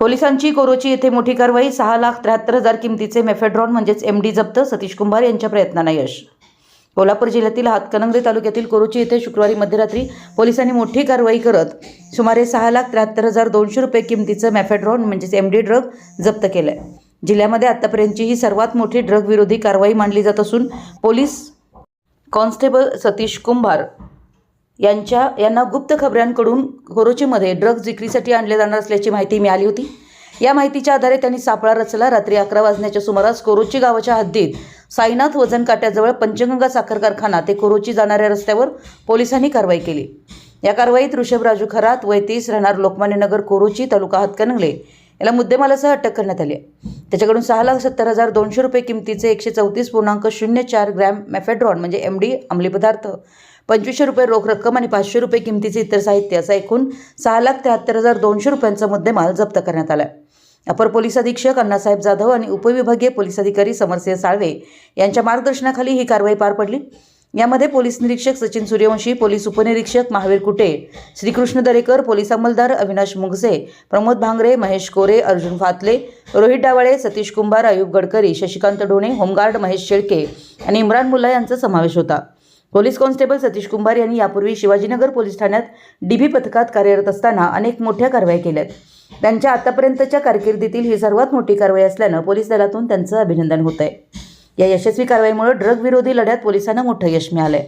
पोलिसांची कोरोची येथे मोठी कारवाई सहा लाख त्र्याहत्तर हजार किमतीचे मेफेड्रॉन म्हणजेच एम डी जप्त सतीश कुंभार यांच्या प्रयत्नांना यश. कोल्हापूर जिल्ह्यातील हातकणंगले तालुक्यातील कोरोची येथे शुक्रवारी मध्यरात्री पोलिसांनी मोठी कारवाई करत सुमारे सहा लाख त्र्याहत्तर हजार दोनशे रुपये किमतीचं मॅफेड्रॉन म्हणजेच एम डी ड्रग जप्त केलं आहे जिल्ह्यामध्ये आतापर्यंतची ही सर्वात मोठी ड्रग विरोधी कारवाई मानली जात असून पोलीस कॉन्स्टेबल सतीश कुंभार यांच्या यांना गुप्त खबऱ्यांकडून कोरोचीमध्ये ड्रग्ज विक्रीसाठी आणले जाणार असल्याची माहिती मिळाली होती. या माहितीच्या आधारे त्यांनी सापळा रचला. रात्री अकरा वाजण्याच्या सुमारास कोरोची गावाच्या हद्दीत साईनाथ वजन काट्याजवळ पंचगंगा साखर कारखाना ते कोरोची जाणाऱ्या रस्त्यावर पोलिसांनी कारवाई केली. या कारवाईत ऋषभ राजू खरात वैतीस राहणार लोकमान्यनगर कोरोची तालुका हातकणंगले याला मुद्देमालासह अटक करण्यात आली आहे. त्याच्याकडून सहा लाख सत्तर हजार दोनशे रुपये किमतीचे एकशे चौतीस पूर्णांक शून्य चार ग्रॅम मॅफेड्रॉन म्हणजे एम डी अंमली पदार्थ. पंचवीसशे रुपये रोख रक्कम आणि पाचशे रुपये किमतीचे इतर साहित्य असा एकूण सहा लाख त्र्याहत्तर हजार दोनशे रुपयांचा मुद्देमाल जप्त करण्यात आला आहे अपर पोलीस अधीक्षक अण्णासाहेब जाधव आणि उपविभागीय पोलीस अधिकारी समरसिंह साळवे यांच्या मार्गदर्शनाखाली ही कारवाई पार पडली. यामध्ये पोलीस निरीक्षक सचिन सूर्यवंशी पोलीस उपनिरीक्षक महावीर कुटे श्रीकृष्ण दरेकर पोलीस अंमलदार अविनाश मुगसे प्रमोद भांगरे महेश कोरे अर्जुन फातले रोहित डावळे सतीश कुंभार अयुब गडकरी शशिकांत ढोणे होमगार्ड महेश शेळके आणि इम्रान मुल्ला यांचा समावेश होता. पोलीस कॉन्स्टेबल सतीश कुंभार यांनी यापूर्वी शिवाजीनगर पोलीस ठाण्यात डीबी पथकात कार्यरत असताना अनेक मोठ्या कारवाई केल्यात. त्यांच्या आतापर्यंतच्या कारकिर्दीतील ही सर्वात मोठी कारवाई असल्यानं पोलीस दलातून त्यांचं अभिनंदन होत आहे या यशस्वी कारवाईमुळे ड्रग विरोधी लढ्यात पोलिसांना मोठं यश मिळालंय.